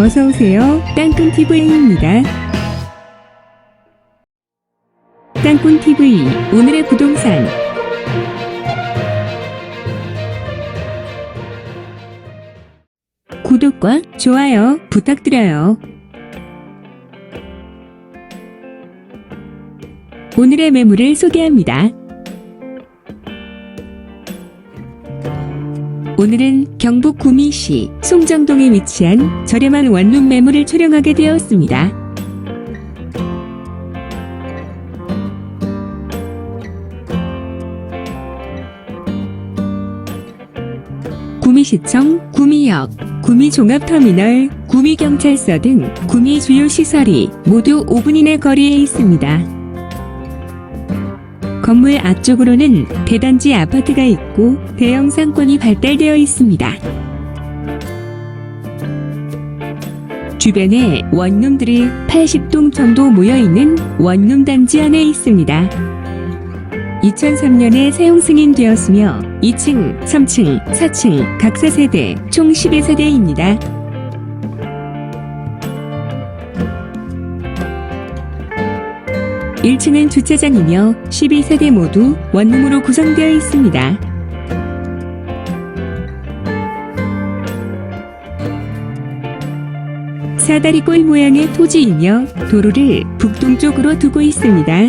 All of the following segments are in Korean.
어서 오세요. 땅꾼TV입니다. 땅꾼TV 오늘의 부동산 구독과 좋아요 부탁드려요. 오늘의 매물을 소개합니다. 오늘은 경북 구미시 송정동에 위치한 저렴한 원룸 매물을 촬영하게 되었습니다. 구미시청, 구미역, 구미종합터미널, 구미경찰서 등 구미 주요 시설이 모두 5분 이내 거리에 있습니다. 건물 앞쪽으로는 대단지 아파트가 있고 대형 상권이 발달되어 있습니다. 주변에 원룸들이 80동 정도 모여있는 원룸 단지 안에 있습니다. 2003년에 사용 승인되었으며 2층, 3층, 4층 각 4세대 총 11세대입니다. 일층은 주차장이며 12세대 모두 원룸으로 구성되어 있습니다. 사다리 꼴 모양의 토지이며 도로를 북동쪽으로 두고 있습니다.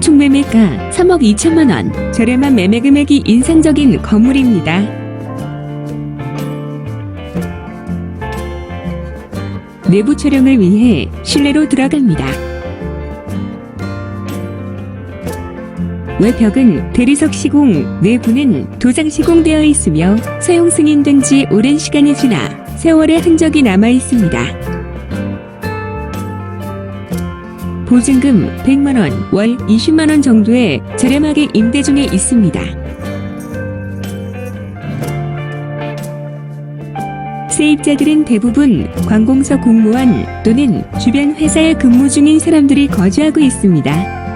총 매매가 3억 2천만 원, 저렴한 매매 금액이 인상적인 건물입니다. 내부 촬영을 위해 실내로 들어갑니다. 외벽은 대리석 시공, 내부는 도장 시공되어 있으며 사용 승인된 지 오랜 시간이 지나 세월의 흔적이 남아 있습니다. 보증금 100만원, 월 20만원 정도의 저렴하게 임대 중에 있습니다. 세입자들은 대부분 관공서 공무원 또는 주변 회사에 근무 중인 사람들이 거주하고 있습니다.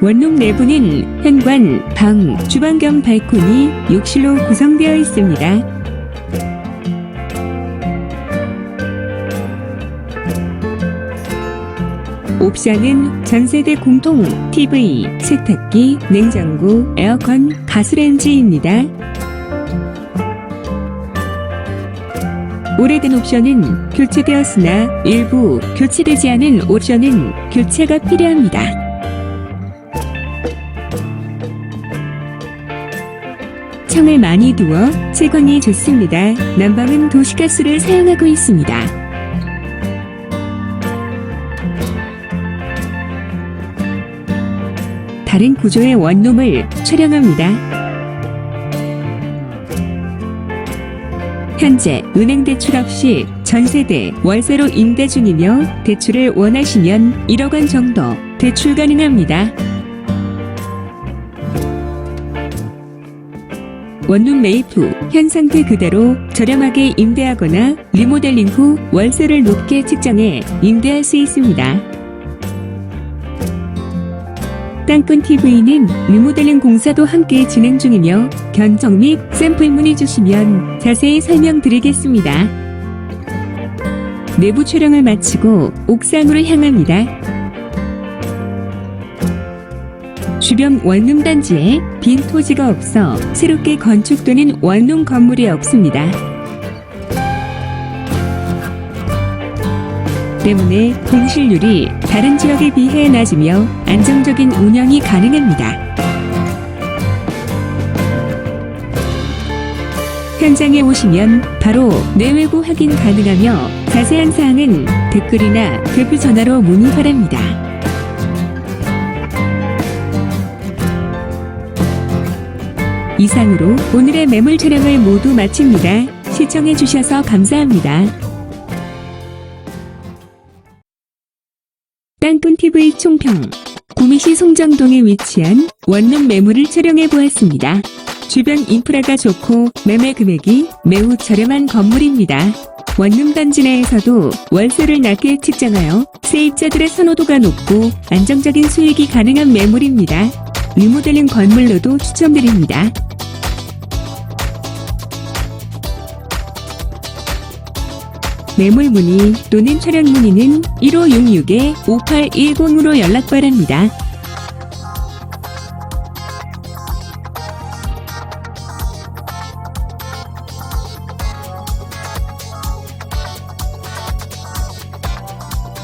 원룸 내부는 현관, 방, 주방 겸 발코니, 욕실로 구성되어 있습니다. 옵션은 전세대 공통 TV, 세탁기, 냉장고, 에어컨, 가스레인지입니다. 오래된 옵션은 교체되었으나 일부 교체되지 않은 옵션은 교체가 필요합니다. 창을 많이 두어 채광이 좋습니다. 난방은 도시가스를 사용하고 있습니다. 다른 구조의 원룸을 촬영합니다. 현재 은행 대출 없이 전세대 월세로 임대 중이며 대출을 원하시면 1억 원 정도 대출 가능합니다. 원룸 매입 후 현 상태 그대로 저렴하게 임대하거나 리모델링 후 월세를 높게 측정해 임대할 수 있습니다. 땅꾼 TV는 리모델링 공사도 함께 진행 중이며 견적 및 샘플 문의 주시면 자세히 설명드리겠습니다. 내부 촬영을 마치고 옥상으로 향합니다. 주변 원룸 단지에 빈 토지가 없어 새롭게 건축되는 원룸 건물이 없습니다. 때문에 공실률이 다른 지역에 비해 낮으며 안정적인 운영이 가능합니다. 현장에 오시면 바로 내외부 확인 가능하며 자세한 사항은 댓글이나 대표 전화로 문의 바랍니다. 이상으로 오늘의 매물 촬영을 모두 마칩니다. 시청해주셔서 감사합니다. 깐뿐TV 총평 구미시 송정동에 위치한 원룸 매물을 촬영해 보았습니다. 주변 인프라가 좋고 매매 금액이 매우 저렴한 건물입니다. 원룸 단지 내에서도 월세를 낮게 측정하여 세입자들의 선호도가 높고 안정적인 수익이 가능한 매물입니다. 리모델링 건물로도 추천드립니다. 매물 문의 또는 촬영 문의는 1566-5810으로 연락 바랍니다.